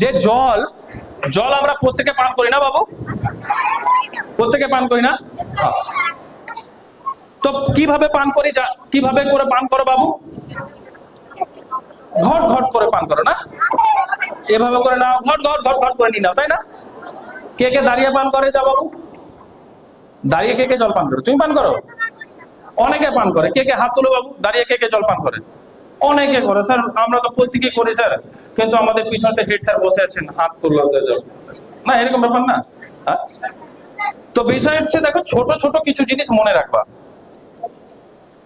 যে জল জল আমরা প্রত্যেকে পান করি না বাবু? প্রত্যেকে পান করি না? হ্যাঁ। তো কীভাবে পান করি কীভাবে করে পান করো বাবু? ঘট ঘট করে পান করো না? এভাবে করে নাও, ঘট ঘট ঘট ঘট করে নিয়ে নাও, তাই না? কে কে দাঁড়িয়ে পান করে যা বাবু? দাঁড়িয়ে কে কে জল পান করো? তুমি পান করো? অনেকে পান করে। কে কে হাত তুলো বাবু? দাঁড়িয়ে কে কে জল পান করে? অনেকে করে। স্যার, আমরা তো প্রত্যেকে করি, স্যার। কিন্তু আমাদের পিছনে হেড স্যার বসে আছেন, হাত জল না, এরকম ব্যাপার না। হ্যাঁ? তো বিষয় হচ্ছে, দেখো, ছোট ছোট কিছু জিনিস মনে রাখবা।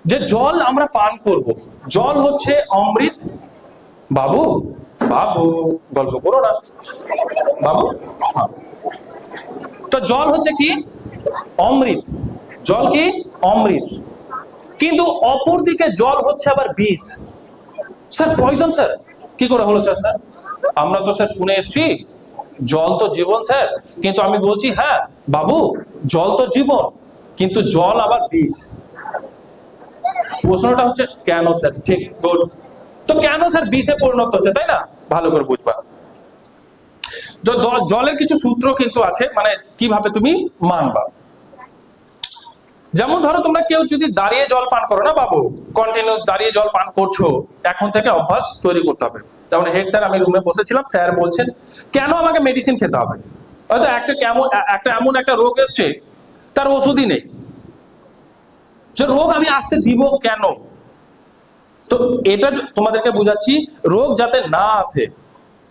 যে জল আমরা পান করব। জল হচ্ছে অমৃত। বাবু বাবু, গল্প করো না। বাবু হ্যাঁ। তো জল হচ্ছে কি? অমৃত। জল কি? অমৃত। কিন্তু অপর দিকে জল হচ্ছে আবার বিষ স্যার পয়জন স্যার। কি করে হলো, স্যার স্যার? আমরা তো, স্যার, শুনে এসেছি, জল তো জীবন, স্যার। কিন্তু আমি বলছি হ্যাঁ বাবু, জল তো জীবন, কিন্তু জল আবার বিষ। প্রশ্নটা হচ্ছে, কেন, স্যার? ঠিক গুড তো কেন, স্যার, বিষে পরিণত হচ্ছে, তাই না? ভালো করে বুঝবা। জলের কিছু সূত্র কিন্তু আছে মানে কীভাবে তুমি মানবা। যেমন ধরো তোমরা কেউ যদি দাঁড়িয়ে জল পান করো না বাবু কন্টিনিউ দাঁড়িয়ে জল পান করছ, এখন থেকে অভ্যাস তৈরি করতে হবে। যেমন হেড স্যার, আমি রুমে বসেছিলাম, স্যার বলছেন, কেন আমাকে মেডিসিন খেতে হবে? হয়তো একটা কেমন, একটা এমন একটা রোগ এসছে, তার ওষুধই নেই। যে রোগ আমি আসতে দিব কেন? তো এটা তোমাদেরকে বুঝাচ্ছি, রোগ যাতে না আসে,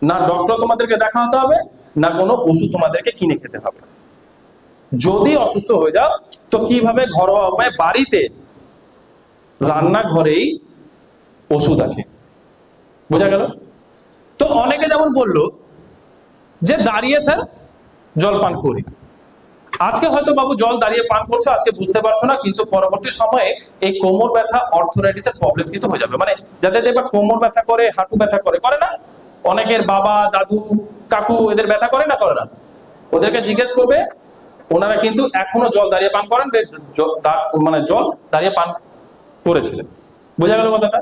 না ডক্টর তোমাদেরকে দেখা হতে হবে, না কোনো ওষুধ তোমাদেরকে কিনে খেতে হবে। যদি অসুস্থ হয়ে যাও, তো কীভাবে ঘরোয়া উপায়ে বাড়িতে রান্নাঘরেই ওষুধ আছে? বোঝা গেল? তো অনেকে যেমন বলল যে দাঁড়িয়ে স্যার জল পান করি। আজকে হয়তো বাবু জল দাঁড়িয়ে পান করছ, আজকে বুঝতে পারছ না, কিন্তু পরবর্তী সময়ে এই কোমর ব্যথা অর্থোরাইটিসের প্রবলেম কিন্তু হয়ে যাবে। মানে যাদের দেখবা কোমর ব্যথা করে, হাঁটু ব্যথা করে করে না? অনেকের বাবা, দাদু, কাকু এদের ব্যথা করে না করে না? ওদেরকে জিজ্ঞেস করবে ওনারা কিন্তু এখনও জল দাঁড়িয়ে পান করেন মানে জল দাঁড়িয়ে পান করেছিলেন। বোঝা গেল কথাটা?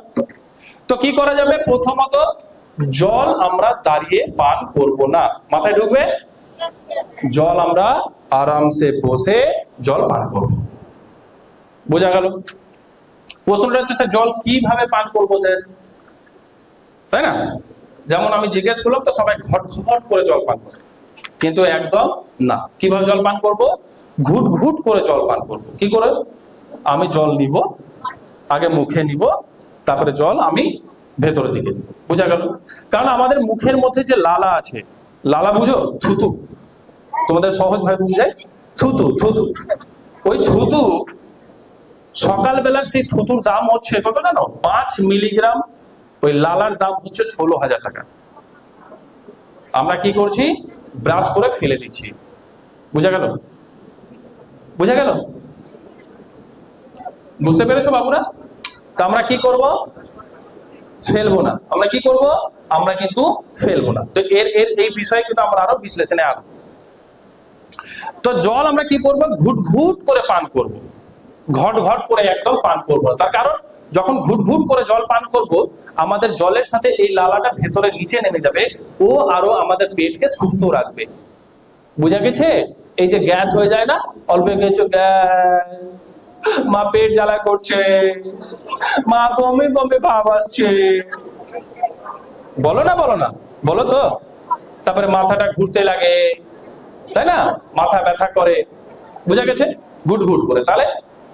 তো কি করা যাবে? প্রথমত জল আমরা দাঁড়িয়ে পান করব না। মাথায় ঢুকবে? জল আমরা আরামসে বসে জল পান করব। বোঝা গেল? প্রশ্নটা হচ্ছে, স্যার, জল কীভাবে পান করব, স্যার? তাই না? যেমন আমি জিজ্ঞেস করলাম, তো সবাই ঘট ঘট করে জল পান করে। কিন্তু একদম না। কীভাবে জল পান করব? ঘুট ঘুট করে জল পান করব। কি করে? আমি জল নিব, আগে মুখে নিব, তারপরে জল আমি ভেতরের দিকে নিব। বোঝা গেল? কারণ আমাদের মুখের মধ্যে যে লালা আছে, লালা বুঝো? থুতু। তোমাদের সহজ ভাবে বুঝাই থুতু থুতু। ওই থুতু সকালবেলার সেই থুতুর দাম হচ্ছে কত জানো? পাঁচ মিলিগ্রাম। ওই লালার দাম হচ্ছে ষোলো হাজার টাকা। আমরা কি করছি? ব্রাশ করে ফেলে দিচ্ছি। বুঝা গেল? বুঝা গেল? বুঝতে পেরেছ বাবুরা? তা আমরা কি করব? ফেলব না। আমরা কি করব? আমরা কিন্তু ফেলব না। তো এর এর, এই বিষয়ে কিন্তু আমরা আরও বিশ্লেষণে আসব তো জল আমরা কি করব? ঘুট ঘুট করে পান করব। ঘট ঘট করে একদম পান করব তার কারণ, যখন ঘুট ঘুট করে জল পান করব, আমাদের জলের সাথে এই লালাটা ভেতরে নিচে নেমে যাবে, ও আরও আমাদের পেটকে সুস্থ রাখবে। বুঝা গেছে? এই যে গ্যাস হয়ে যায় না, অল্প কিছু গ্যাস, মা পেট জ্বালা করছে, মা বমি বমি ভাব আসছে। বলো না বলো না, বলো তো। তারপরে মাথাটা ঘুরতে লাগে, তাই না? মাথা ব্যথা করে। বুঝা গেছে? গুট গুট করে। তাহলে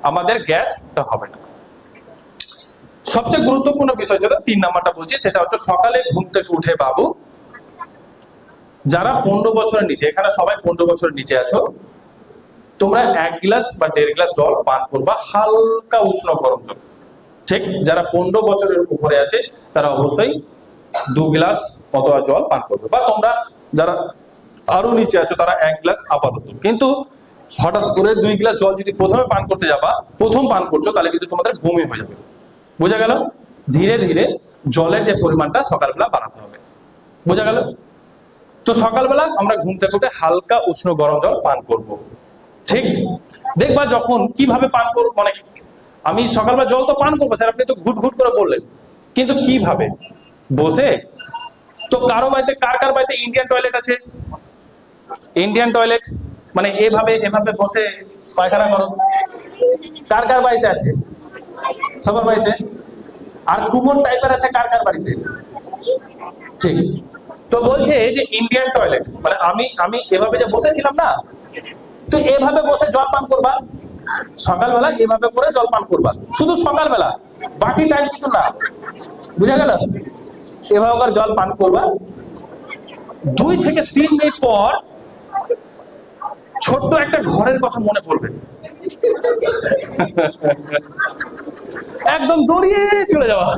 আমাদের গ্যাসটা হবে না। সবচেয়ে গুরুত্বপূর্ণ বিষয় যেটা, তিন নাম্বারটা বলছি, সেটা হচ্ছে সকালে ঘুম থেকে উঠে বাবু, যারা পনেরো বছরের নিচে, এখানে সবাই পনেরো বছরের নিচে আছো, তোমরা এক গ্লাস বা দেড় গ্লাস জল পান করবা, হালকা উষ্ণ গরম জল। ঠিক? যারা পনেরো বছরের উপরে আছে, তারা অবশ্যই দু গ্লাস অথবা জল পান করবে। বা তোমরা যারা আরও নিচে আছো, তারা এক গ্লাস আপাতত। কিন্তু হঠাৎ করে দুই গ্লাস জল যদি প্রথমে পান করতে যাবা, প্রথম পান করছ, তাহলে কিন্তু তোমাদের বমি হয়ে যাবে। বোঝা গেল? ধীরে ধীরে জলের যে পরিমাণটা সকালবেলা বাড়াতে হবে। বোঝা গেল? তো সকালবেলা আমরা ঘুম থেকে উঠে হালকা উষ্ণ গরম জল পান করব। ঠিক? দেখবা যখন কীভাবে পান করব মানে আমি সকালবেলা জল তো পান করব, স্যার, আপনি তো ঘুট ঘুট করে বললেন। কিন্তু কীভাবে? বসে? তো কারও বাড়িতে, কার কার বাড়িতে ইন্ডিয়ান টয়লেট আছে? ইন্ডিয়ান টয়লেট মানে এভাবে এভাবে বসে পায়খানা করো। কার কার বাড়িতে আছে? সবার বাড়িতে? আর কুমোর টাইপের আছে কার কার বাড়িতে? ঠিক। তো বলছে যে ইন্ডিয়ান টয়লেট মানে আমি আমি এভাবে যে বসেছিলাম না, তো এভাবে বসে জল পান করবা। সকালবেলা এভাবে করে জল পান করবা। শুধু সকালবেলা, বাকি টাইম কিন্তু না। বুঝা গেল? এভাবে জল পান করবা। দুই থেকে তিন মিনিট পর ছোট্ট একটা ঘরের কথা মনে পড়বে। একদম দৌড়িয়ে চলে যাওয়া।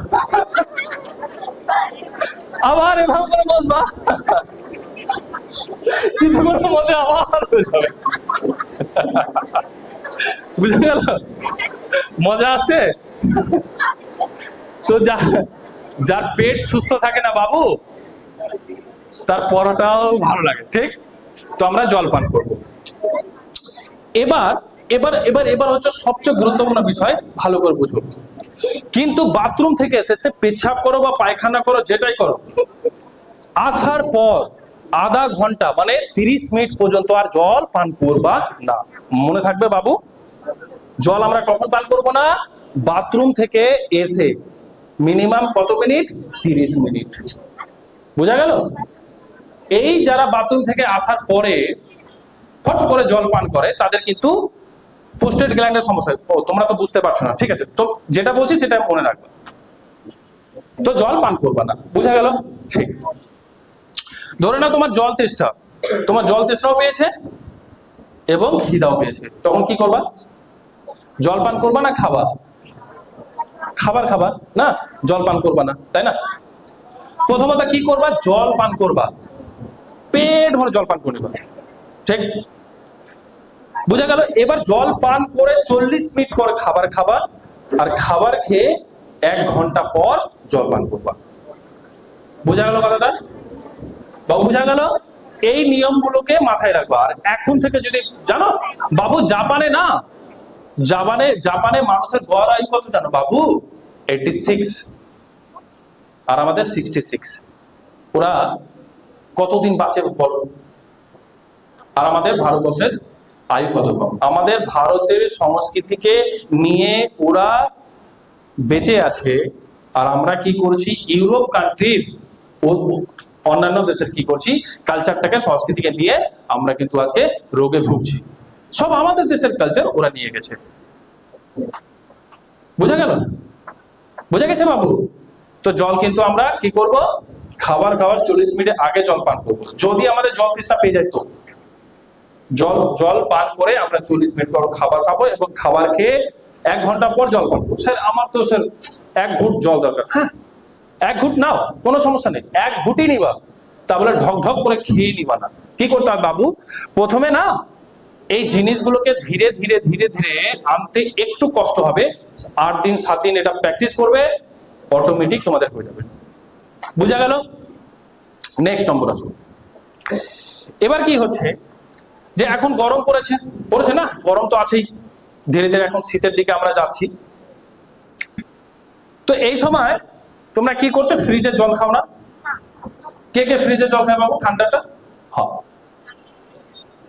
আবার এভাবে করে বসবা। কিছুক্ষণের মধ্যে আবার হয়ে যাবে। বুঝে গেল? মজা আসছে? তো যা, যার পেট সুস্থ থাকে না বাবু, তার পরোটাও ভালো লাগে, ঠিক? তো আমরা জল পান করব। এবার এবার এবার এবার হচ্ছে সবচেয়ে গুরুত্বপূর্ণ বিষয়, ভালো করে বুঝো। কিন্তু বাথরুম থেকে এসে সে পেছাব করো বা পায়খানা করো, যেটাই করো। আসার পর আধা ঘণ্টা মানে তিরিশ মিনিট পর্যন্ত আর জল পান করবা না। মনে থাকবে বাবু? জল আমরা কখন পান করব না? বাথরুম থেকে এসে মিনিমাম কত মিনিট? তিরিশ মিনিট। বোঝা গেল? এই যারা বাথরুম থেকে আসার পরে ফট করে জল পান করে, তাদের কিন্তু পোস্টেড গ্ল্যান্ডের সমস্যা। ও, তোমরা তো বুঝতে পারছ না, ঠিক আছে? তো যেটা বলছি সেটা মনে রাখবে। তো জল পান করবে না, বুঝা গেল? ঠিক। ধরে নাও তোমার জল তেষ্টা, তোমার জল তেষ্টাও পেয়েছে এবং খিদাও পেয়েছে। তখন কি করবা? জল পান করবা না খাবা? খাবার খাবা, না? জল পান করবা না, তাই না? প্রথমত কি করবা? জল পান করবা। পেট ভরে জল পান করে ঠিক? বুঝা গেল, এবার জল পান করে চল্লিশ মিনিট পর খাবার খাবা, আর খাবার খেয়ে এক ঘণ্টা পর জল পান করবা। বোঝা গেল কথাটা? বাবু, বোঝা গেল? এই নিয়মগুলোকে মাথায় রাখবা। আর এখন থেকে যদি, জানো, বাবু, জাপানে না, জাপানে জাপানে মানুষের গড় আয়ু কত জানো বাবু? এইটি সিক্স আর আমাদের সিক্সটি সিক্স ওরা কতদিন বাঁচে বলো? আর আমাদের ভারতবর্ষের আয়ু কত কম? আমাদের ভারতের সংস্কৃতিকে নিয়ে ওরা বেঁচে আছে, আর আমরা কি করছি? ইউরোপ কান্ট্রির অন্যান্য দেশের কি করছি? কালচারটাকে সংস্কৃতিকে নিয়ে আমরা কিন্তু আজকে রোগে ভুগছি। সব আমাদের দেশের কালচার ওরা নিয়ে গেছে। বোঝা গেল? বোঝা গেছে বাবু? তো জল কিন্তু আমরা কি করব? খাবার খাওয়ার চল্লিশ মিনিট আগে জল পান করব। যদি আমাদের জল তৃষ্ণা পেয়ে যায় তো জল জল পান করে আমরা চল্লিশ মিনিট পর খাবার খাব এবং খাবার খেয়ে এক ঘণ্টা পর জল পান করব। স্যার, আমার তো স্যার এক ঘুট জল দরকার। হ্যাঁ এক ঘুট নাও, কোনো সমস্যা নেই। এক ঘুটই নিবা। তা বলে ঢক ঢক করে খেয়ে নিবা না। কি করতে হবে বাবু? প্রথমে না, এই জিনিসগুলোকে ধীরে ধীরে ধীরে ধীরে আনতে একটু কষ্ট হবে। আট দিন, সাত দিন এটা প্র্যাকটিস করবে অটোমেটিক তোমাদের হয়ে যাবে। বুঝা গেল? নেক্সট নম্বর আসুন। এবার কি হচ্ছে? যে এখন গরম পড়েছে পড়েছে না? গরম তো আছেই। ধীরে ধীরে এখন শীতের দিকে আমরা যাচ্ছি। তো এই সময় তোমরা কি করছ? ফ্রিজের জল খাও না? কে কে ফ্রিজের জল খায় বাবু? ঠান্ডাটা? হ্যাঁ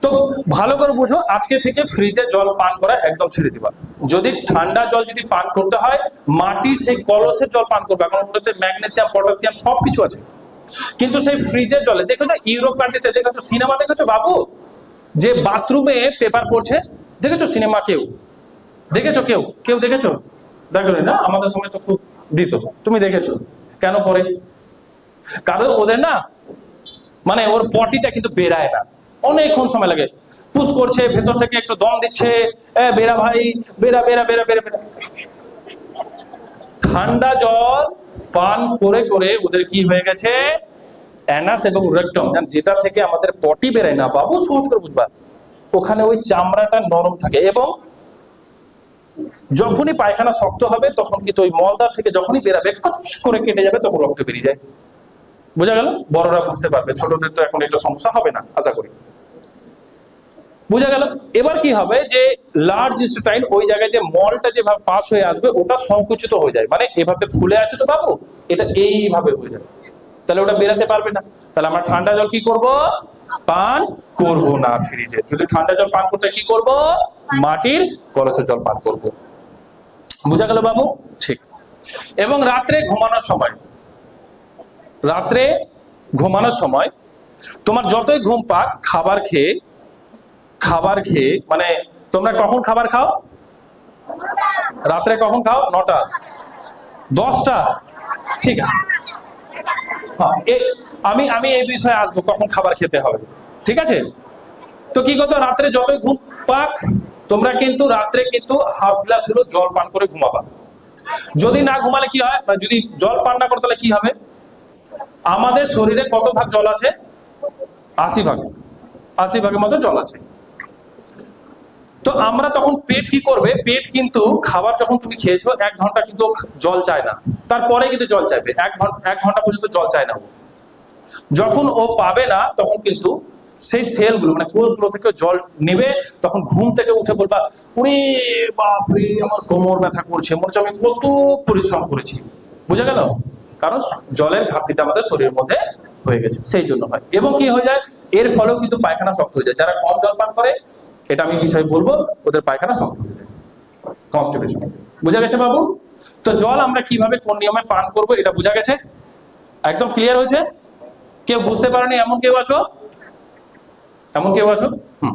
তো ভালো করে বুঝো, আজকে থেকে ফ্রিজে জল পান করা একদম ছেড়ে দিবা। যদি ঠান্ডা জল যদি পান করতে হয়, মাটির সেই কলসের জল পান করবে। এখন ওটাতে ম্যাগনেসিয়াম পটাশিয়াম সব কিছু আছে। কিন্তু সেই ফ্রিজের জলে, দেখেছ ইউরোপ কান্ট্রিতে দেখেছ, সিনেমা দেখেছ বাবু? যে বাথরুমে পেপার পড়ছে, দেখেছ সিনেমা কেউ? দেখেছ কেউ? কেউ দেখেছ? দেখো না আমাদের সময় তো খুব দিত। তুমি দেখেছ? কেন পরে কারণ ওদের না মানে ওর পটিটা কিন্তু বেরায় না। অনেকক্ষণ সময় লাগে। পুশ করছে, ভেতর থেকে একটু দম দিচ্ছে বেরা ভাই বেরা বেরা বেরা বেরা বেরা ঠান্ডা জল পান করে করে ওদের কি হয়ে গেছে? অ্যানাস এবং রেকটম যেটা থেকে আমাদের পটি বেরোয় না, বাবু, সহজ করে বুঝবা। ওখানে ওই চামড়াটা নরম থাকে এবং যখনই পায়খানা শক্ত হবে, তখন কিন্তু ওই মলদার থেকে যখনই বেরাবে করে কেটে যাবে, তখন রক্ত বেরিয়ে যায়। বোঝা গেল? বড়রা বুঝতে পারবে, ছোটদের তো এখন এটা সমস্যা হবে না, আশা করি। বোঝা গেল? এবার কি হবে যে লার্জ স্টাইন ওই জায়গায় যে মলটা যেভাবে পাস হয়ে আসবে, ওটা সংকুচিত হয়ে যায়। মানে এভাবে ফুলে আছে তো বাবু, এটা এইভাবে হয়ে যাবে তাহলে ওটা বেরাতে পারবে না। তাহলে আমরা ঠান্ডা জল কি করব? পান করব না ফ্রিজে। যদি ঠান্ডা জল পান করতে কি করব? মাটির কলসের জল পান করব। বুঝা গেল বাবু? ঠিক এবং রাত্রে ঘুমানোর সময় রাত্রে ঘুমানোর সময় তোমার যতই ঘুম পাক খাবার খেয়ে খাবার খেয়ে মানে তোমরা কখন খাবার খাও? রাত্রে কখন খাও? নটা। দশটা। ঠিক আছে। আমি আমি এই বিষয়ে আসব, কখন খাবার খেতে হবে। ঠিক আছে? তো কি করতো রাত্রে যতই ঘুম পাক, তোমরা কিন্তু রাত্রে কিন্তু হাফ গ্লাস হলো জল পান করে ঘুমাবা। যদি না ঘুমালে কি হয়? বা যদি জল পান না করো, তাহলে কি হবে? আমাদের শরীরে কত ভাগ জল আছে? আশি ভাগ। আশি ভাগের মতো জল আছে। তো আমরা তখন পেট কি করবে? পেট কিন্তু খাবার যখন তুমি খেয়েছো এক ঘণ্টা কিন্তু জল চায় না। তারপরে কিন্তু জল চাইবে। এক ঘণ্টা এক ঘণ্টা পর্যন্ত জল চায় না যখন ও পাবে না তখন কিন্তু সেই সেলগুলো মানে কোষগুলো থেকে জল নেবে তখন ঘুম থেকে উঠে বলবা উরে বাপরে আমার কোমর ব্যথা করছে। মনে হচ্ছে আমি কত পরিশ্রম করেছি। বুঝা গেল? কারণ জলের ঘাটতিটা আমাদের শরীরের মধ্যে হয়ে গেছে। সেই জন্য হয়। এবং কি হয়ে যায়? এর ফলেও কিন্তু পায়খানা শক্ত হয়ে যায়। যারা কম জল পান করে এটা আমি বিষয় বলব? ওদের পায়খানা কনস্টিপেশন বুঝা গেছে বাবু? তো জল আমরা কীভাবে, কোন নিয়মে পান করব এটা বুঝা গেছে? একদম ক্লিয়ার হয়েছে? কেউ বুঝতে পারেনি? এমন কেউ আছো? এমন কেউ আছো? হুম।